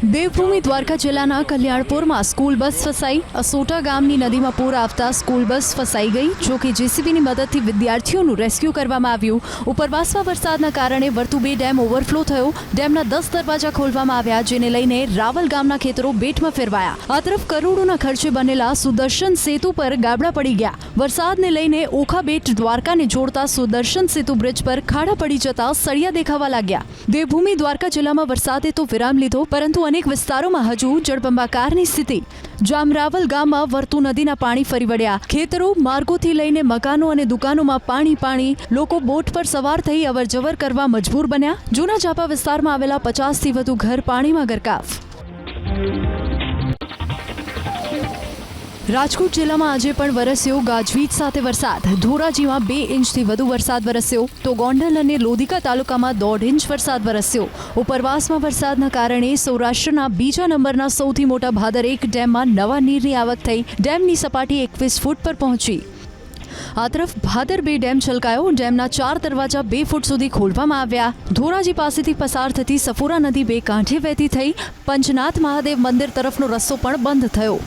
દેવભૂમિ દ્વારકા જિલ્લાના કલ્યાણપુરમાં school bus ફસાઈ. અસોટા ગામની નદીમાં પૂર આવતા સ્કૂલ બસ ફસાઈ ગઈ, જો કે જેસીબીની મદદથી વિદ્યાર્થીઓનું રેસ્ક્યુ કરવામાં આવ્યું. ઉપરવાસમાં વરસાદના કારણે વર્તુબે ડેમ ઓવરફ્લો થયો. ડેમના દસ દરવાજા ખોલવામાં આવ્યા, જેને લઈને રાવલ ગામના ખેતરો બેટમાં ફેરવાયા. આ તરફ કરોડોના ખર્ચે બનેલા સુદર્શન સેતુ પર ગાબડા પડી ગયા. વરસાદને લઈને ઓખા બેટ દ્વારકાને જોડતા સુદર્શન સેતુ બ્રિજ પર ખાડા પડી જતા સળિયા દેખાવા લાગ્યા. દેવભૂમિ દ્વારકા જિલ્લામાં વરસાદે તો વિરામ લીધો, પરંતુ અનેક વિસ્તારોમાં હજુ જળબંબાકારની સ્થિતિ. જામરાવલ ગામમાં વર્તુ નદીના પાણી ફરી વળ્યા. ખેતરો, માર્ગોથી લઈને મકાનો અને દુકાનોમાં પાણી પાણી લોકો બોટ પર સવાર થઈ અવરજવર કરવા મજબૂર બન્યા. જૂના ચાપા વિસ્તારમાં આવેલા પચાસથી વધુ ઘર પાણીમાં ગરકાવ. રાજકોટ જિલ્લામાં આજે પણ વરસ્યો ગાજવીજ સાથે વરસાદ. ધોરાજીમાં બે ઇંચથી વધુ વરસાદ વરસ્યો. તો ગોંડલ અને લોધિકા તાલુકામાં દોઢ ઇંચ વરસાદ વરસ્યો. ઉપરવાસમાં વરસાદના કારણે સૌરાષ્ટ્રના બીજા નંબરના સૌથી મોટા ભાદર એક ડેમમાં નવા નીરની આવક થઈ. ડેમની સપાટી એકવીસ ફૂટ પર પહોંચી. આ તરફ ભાદર બે ડેમ છલકાયો. ડેમના ચાર દરવાજા બે ફૂટ સુધી ખોલવામાં આવ્યા. ધોરાજી પાસેથી પસાર થતી સફોરા નદી બે કાંઠે વહેતી થઈ. પંચનાથ મહાદેવ મંદિર તરફનો રસ્તો પણ બંધ થયો.